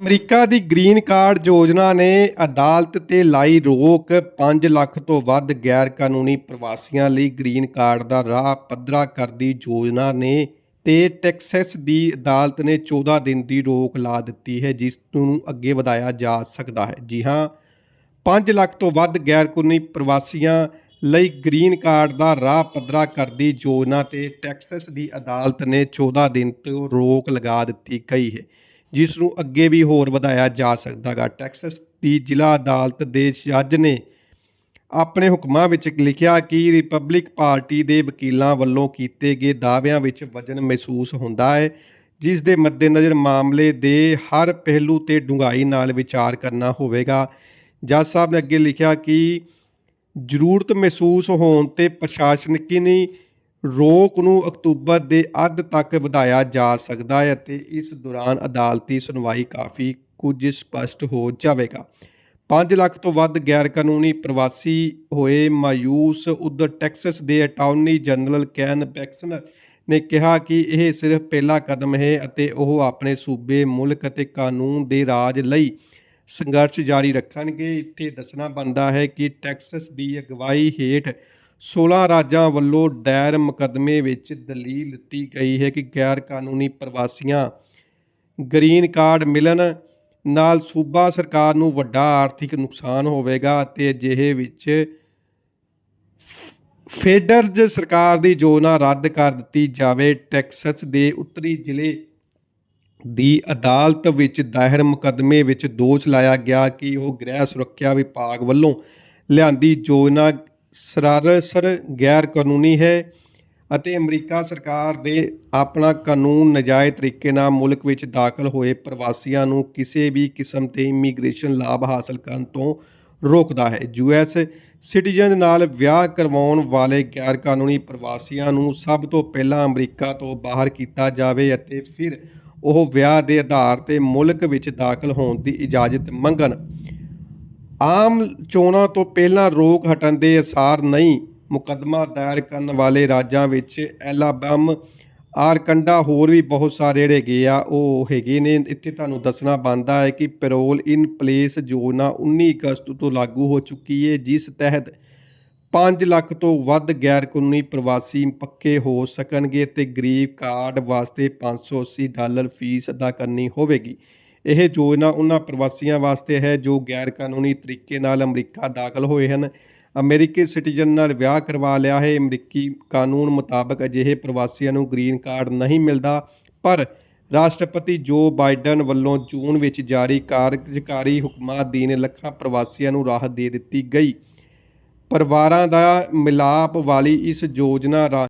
America ਦੀ green card ਯੋਜਨਾ ਨੇ ਅਦਾਲਤ ਤੇ ਲਾਈ ਰੋਕ 5 ਲੱਖ ਤੋਂ ਵੱਧ ਗੈਰ ਕਾਨੂੰਨੀ ਪ੍ਰਵਾਸੀਆਂ ਲਈ ਗ੍ਰੀਨ ਕਾਰਡ ਦਾ ਰਾਹ ਪੱਧਰਾ ਕਰਦੀ ਯੋਜਨਾ ਨੇ ਤੇ ਟੈਕਸਸ ਦੀ ਅਦਾਲਤ ਨੇ 14 ਦਿਨ ਦੀ ਰੋਕ ਲਾ ਦਿੱਤੀ ਹੈ, ਜਿਸ ਨੂੰ ਅੱਗੇ ਵਧਾਇਆ ਜਾ ਸਕਦਾ ਹੈ। ਜੀ ਹਾਂ 5 ਲੱਖ ਤੋਂ ਵੱਧ ਗੈਰ ਕਾਨੂੰਨੀ ਪ੍ਰਵਾਸੀਆਂ ਲਈ ਗ੍ਰੀਨ ਕਾਰਡ ਦਾ ਰਾਹ ਪੱਧਰਾ ਕਰਦੀ ਯੋਜਨਾ ਤੇ ਟੈਕਸਸ ਦੀ ਅਦਾਲਤ ਨੇ 14 ਦਿਨ ਤੋਂ ਰੋਕ ਲਗਾ ਦਿੱਤੀ ਗਈ ਹੈ। ਜਿਸ ਨੂੰ ਅੱਗੇ ਵੀ ਹੋਰ ਵਧਾਇਆ ਜਾ ਸਕਦਾਗਾ ਟੈਕਸਸ ਦੀ ਜ਼ਿਲ੍ਹਾ ਅਦਾਲਤ ਦੇ ਜੱਜ ਨੇ ਆਪਣੇ ਹੁਕਮਾਂ ਵਿੱਚ ਲਿਖਿਆ ਕਿ ਰਿਪਬਲਿਕ ਪਾਰਟੀ ਦੇ ਵਕੀਲਾਂ ਵੱਲੋਂ ਕੀਤੇ ਗਏ ਦਾਅਵਿਆਂ ਵਿੱਚ ਵਜਨ ਮਹਿਸੂਸ ਹੁੰਦਾ ਹੈ, ਜਿਸ ਦੇ ਮੱਦੇਨਜ਼ਰ ਮਾਮਲੇ ਦੇ ਹਰ ਪਹਿਲੂ ਤੇ ਡੂੰਘਾਈ ਨਾਲ ਵਿਚਾਰ ਕਰਨਾ ਹੋਵੇਗਾ। ਜੱਜ ਸਾਹਿਬ ਨੇ ਅੱਗੇ ਲਿਖਿਆ ਕਿ ਜ਼ਰੂਰਤ ਮਹਿਸੂਸ ਹੋਣ ਤੇ ਪ੍ਰਸ਼ਾਸਨਿਕੀ ਰੋਕ ਨੂੰ ਅਕਤੂਬਰ ਦੇ ਅੱਧ ਤੱਕ ਵਧਾਇਆ ਜਾ ਸਕਦਾ ਹੈ ਅਤੇ ਇਸ ਦੌਰਾਨ ਅਦਾਲਤੀ ਸੁਣਵਾਈ ਕਾਫੀ ਕੁਝ ਸਪਸ਼ਟ ਹੋ ਜਾਵੇਗਾ। 5 ਲੱਖ ਤੋਂ ਵੱਧ ਗੈਰ ਕਾਨੂੰਨੀ ਪ੍ਰਵਾਸੀ ਹੋਏ ਮਾਯੂਸ ਉਧਰ ਟੈਕਸਸ ਦੇ ਅਟਾਰਨੀ ਜਨਰਲ ਕੈਨ ਬੈਕਸਨ ਨੇ ਕਿਹਾ ਕਿ ਇਹ ਸਿਰਫ ਪਹਿਲਾ ਕਦਮ ਹੈ ਅਤੇ ਉਹ ਆਪਣੇ ਸੂਬੇ, ਮੁਲਕ ਅਤੇ ਕਾਨੂੰਨ ਦੇ ਰਾਜ ਲਈ ਸੰਘਰਸ਼ ਜਾਰੀ ਰੱਖਣਗੇ। ਇੱਥੇ ਦੱਸਣਾ ਬਣਦਾ ਹੈ ਕਿ ਟੈਕਸਸ ਦੀ ਅਗਵਾਈ ਹੇਠ 16 ਰਾਜਾਂ ਵੱਲੋਂ ਦਾਇਰ ਮੁਕੱਦਮੇ ਵਿੱਚ ਦਲੀਲ ਦਿੱਤੀ ਗਈ ਹੈ ਕਿ ਗੈਰ ਕਾਨੂੰਨੀ ਪ੍ਰਵਾਸੀਆਂ ਗ੍ਰੀਨ ਕਾਰਡ ਮਿਲਣ ਨਾਲ ਸੂਬਾ ਸਰਕਾਰ ਨੂੰ ਵੱਡਾ ਆਰਥਿਕ ਨੁਕਸਾਨ ਹੋਵੇਗਾ ਅਤੇ ਅਜਿਹੇ ਵਿੱਚ ਫੈਡਰਲ ਸਰਕਾਰ ਦੀ ਯੋਜਨਾ ਰੱਦ ਕਰ ਦਿੱਤੀ ਜਾਵੇ। ਟੈਕਸਸ ਦੇ ਉੱਤਰੀ ਜ਼ਿਲ੍ਹੇ ਦੀ ਅਦਾਲਤ ਵਿੱਚ ਦਾਇਰ ਮੁਕੱਦਮੇ ਵਿੱਚ ਦੋਸ਼ ਲਾਇਆ ਗਿਆ ਕਿ ਉਹ ਗ੍ਰਹਿ ਸੁਰੱਖਿਆ ਵਿਭਾਗ ਵੱਲੋਂ ਲਿਆਂਦੀ ਯੋਜਨਾ ਸਰਾਸਰ ਗੈਰ ਕਾਨੂੰਨੀ ਹੈ ਅਤੇ ਅਮਰੀਕਾ ਸਰਕਾਰ ਦੇ ਆਪਣਾ ਕਾਨੂੰਨ ਨਜਾਇਜ਼ ਤਰੀਕੇ ਨਾਲ ਮੁਲਕ ਵਿੱਚ ਦਾਖਲ ਹੋਏ ਪ੍ਰਵਾਸੀਆਂ ਨੂੰ ਕਿਸੇ ਵੀ ਕਿਸਮ ਦੇ ਇਮੀਗ੍ਰੇਸ਼ਨ ਲਾਭ ਹਾਸਲ ਕਰਨ ਤੋਂ ਰੋਕਦਾ ਹੈ। ਯੂਐਸ ਸਿਟੀਜ਼ਨ ਨਾਲ ਵਿਆਹ ਕਰਵਾਉਣ ਵਾਲੇ ਗੈਰ ਕਾਨੂੰਨੀ ਪ੍ਰਵਾਸੀਆਂ ਨੂੰ ਸਭ ਤੋਂ ਪਹਿਲਾਂ ਅਮਰੀਕਾ ਤੋਂ ਬਾਹਰ ਕੀਤਾ ਜਾਵੇ ਅਤੇ ਫਿਰ ਉਹ ਵਿਆਹ ਦੇ ਆਧਾਰ ਤੇ ਮੁਲਕ ਵਿੱਚ ਦਾਖਲ ਹੋਣ ਦੀ ਇਜਾਜ਼ਤ ਮੰਗਣ। ਆਮ ਚੋਣਾਂ ਤੋਂ ਪਹਿਲਾਂ ਰੋਕ ਹਟਣ ਦੇ ਅਸਾਰ ਨਹੀਂ ਮੁਕੱਦਮਾ ਦਾਇਰ ਕਰਨ ਵਾਲੇ ਰਾਜਾਂ ਵਿੱਚ ਐਲਾਬਮ, ਆਰਕੰਡਾ ਹੋਰ ਵੀ ਬਹੁਤ ਸਾਰੇ ਜਿਹੜੇ ਹੈਗੇ ਆ, ਉਹ ਹੈਗੇ ਨੇ। ਇੱਥੇ ਤੁਹਾਨੂੰ ਦੱਸਣਾ ਬਣਦਾ ਹੈ ਕਿ ਪੈਰੋਲ ਇਨ ਪਲੇਸ ਯੋਜਨਾ 19 ਅਗਸਤ ਤੋਂ ਲਾਗੂ ਹੋ ਚੁੱਕੀ ਹੈ, ਜਿਸ ਤਹਿਤ 5 ਲੱਖ ਤੋਂ ਵੱਧ ਗੈਰ ਕਾਨੂੰਨੀ ਪ੍ਰਵਾਸੀ ਪੱਕੇ ਹੋ ਸਕਣਗੇ ਤੇ ਗਰੀਬ ਕਾਰਡ ਵਾਸਤੇ 580 ਡਾਲਰ ਫੀਸ ਅਦਾ ਕਰਨੀ ਹੋਵੇਗੀ। ਇਹ ਯੋਜਨਾ ਉਹਨਾਂ ਪ੍ਰਵਾਸੀਆਂ ਵਾਸਤੇ ਹੈ, ਜੋ ਗੈਰ ਕਾਨੂੰਨੀ ਤਰੀਕੇ ਨਾਲ ਅਮਰੀਕਾ ਦਾਖਲ ਹੋਏ ਹਨ, ਅਮਰੀਕੀ ਸਿਟੀਜ਼ਨ ਨਾਲ ਵਿਆਹ ਕਰਵਾ ਲਿਆ ਹੈ। ਅਮਰੀਕੀ ਕਾਨੂੰਨ ਮੁਤਾਬਕ ਅਜਿਹੇ ਪ੍ਰਵਾਸੀਆਂ ਨੂੰ ਗ੍ਰੀਨ ਕਾਰਡ ਨਹੀਂ ਮਿਲਦਾ, ਪਰ ਰਾਸ਼ਟਰਪਤੀ ਜੋ ਬਾਈਡਨ ਵੱਲੋਂ ਜੂਨ ਵਿੱਚ ਜਾਰੀ ਕਾਰਜਕਾਰੀ ਹੁਕਮਾਂ ਅਧੀਨ ਲੱਖਾਂ ਪ੍ਰਵਾਸੀਆਂ ਨੂੰ ਰਾਹਤ ਦੇ ਦਿੱਤੀ ਗਈ। ਪਰਿਵਾਰਾਂ ਦਾ ਮਿਲਾਪ ਵਾਲੀ ਇਸ ਯੋਜਨਾ ਰਾ